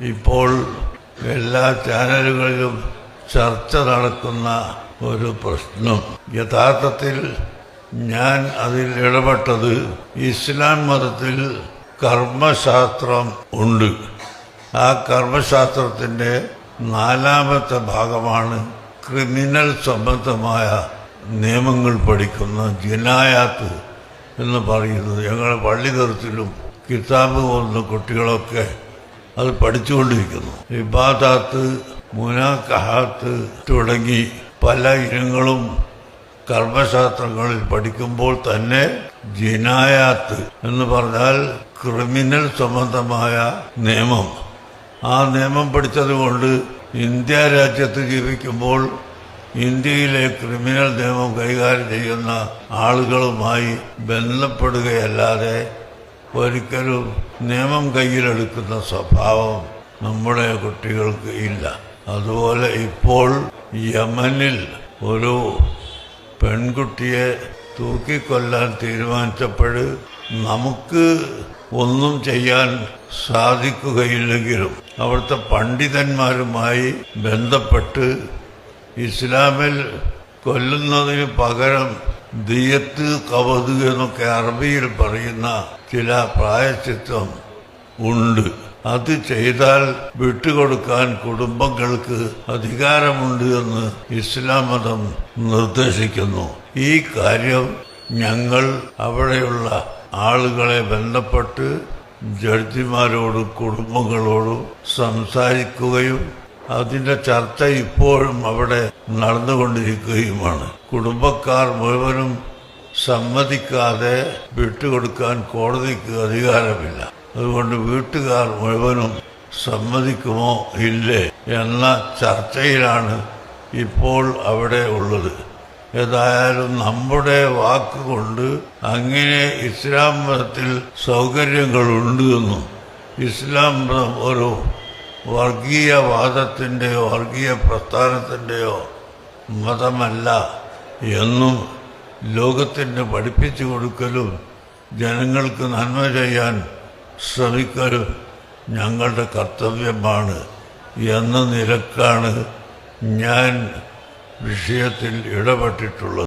ഇപ്പോൾ എല്ലാ ചാനലുകളിലും ചർച്ച നടക്കുന്ന ഒരു പ്രശ്നം. യഥാർത്ഥത്തിൽ ഞാൻ അതിൽ ഇടപെട്ടത് ഇസ്ലാം മതത്തിൽ കർമ്മശാസ്ത്രം ഉണ്ട്. ആ കർമ്മശാസ്ത്രത്തിന്റെ നാലാമത്തെ ഭാഗമാണ് ക്രിമിനൽ സംബന്ധമായ നിയമങ്ങൾ പഠിക്കുന്ന ജിനായാത്ത് എന്ന് പറയുന്നത്. ഞങ്ങളുടെ പള്ളി തരത്തിലും കിതാബ് പോകുന്ന കുട്ടികളൊക്കെ അത് പഠിച്ചുകൊണ്ടിരിക്കുന്നു. ഇബാദാത്ത് മുനാക്കഹാത്ത് തുടങ്ങി പല ഇനങ്ങളും കർമ്മശാസ്ത്രങ്ങളിൽ പഠിക്കുമ്പോൾ തന്നെ ജിനായാത്ത് എന്ന് പറഞ്ഞാൽ ക്രിമിനൽ സംബന്ധമായ നിയമം. ആ നിയമം പഠിച്ചതുകൊണ്ട് ഇന്ത്യ രാജ്യത്ത് ജീവിക്കുമ്പോൾ ഇന്ത്യയിലെ ക്രിമിനൽ നിയമം കൈകാര്യം ചെയ്യുന്ന ആളുകളുമായി ബന്ധപ്പെടുകയല്ലാതെ ഒരിക്കലും നിയമം കയ്യിലെടുക്കുന്ന സ്വഭാവം നമ്മുടെ കുട്ടികൾക്ക് ഇല്ല. അതുപോലെ ഇപ്പോൾ യമനിൽ ഒരു പെൺകുട്ടിയെ തൂക്കിക്കൊല്ലാൻ തീരുമാനിച്ചപ്പോൾ നമുക്ക് ഒന്നും ചെയ്യാൻ സാധിക്കുകയില്ലെങ്കിലും അവിടുത്തെ പണ്ഡിതന്മാരുമായി ബന്ധപ്പെട്ട് ഇസ്ലാമിൽ കൊല്ലുന്നതിന് പകരം ദിയത്ത് കവത് എന്നൊക്കെ അറബിയിൽ പറയുന്ന ചില പ്രായച്ചിത്വം ഉണ്ട്. അത് ചെയ്താൽ വിട്ടുകൊടുക്കാൻ കുടുംബങ്ങൾക്ക് അധികാരമുണ്ട് എന്ന് ഇസ്ലാം മതം നിർദ്ദേശിക്കുന്നു. ഈ കാര്യം ഞങ്ങൾ അവിടെയുള്ള ആളുകളെ ബന്ധപ്പെട്ട് ജഡ്ജിമാരോടും കുടുംബങ്ങളോടും സംസാരിക്കുകയും അതിന്റെ ചർച്ച ഇപ്പോഴും അവിടെ നടന്നുകൊണ്ടിരിക്കുകയുമാണ്. കുടുംബക്കാർ മുഴുവനും സമ്മതിക്കാതെ വിട്ടുകൊടുക്കാൻ കോടതിക്ക് അധികാരമില്ല. അതുകൊണ്ട് വീട്ടുകാർ മുഴുവനും സമ്മതിക്കുമോ ഇല്ലേ എന്ന ചർച്ചയിലാണ് ഇപ്പോൾ അവിടെ ഉള്ളത്. ഏതായാലും നമ്മുടെ വാക്കുകൊണ്ട് അങ്ങനെ ഇസ്ലാം മതത്തിൽ സൗകര്യങ്ങളുണ്ട് എന്നും ഇസ്ലാം മതം ഒരു വർഗീയവാദത്തിന്റെയോ വർഗീയ പ്രസ്ഥാനത്തിന്റെയോ മതമല്ല എന്നും ലോകത്തിന് പഠിപ്പിച്ചു കൊടുക്കലും ജനങ്ങൾക്ക് നന്മ ചെയ്യാൻ ശ്രമിക്കലും ഞങ്ങളുടെ കർത്തവ്യമാണ് എന്ന നിലക്കാണ് ഞാൻ വിഷയത്തിൽ ഇടപെട്ടിട്ടുള്ളത്.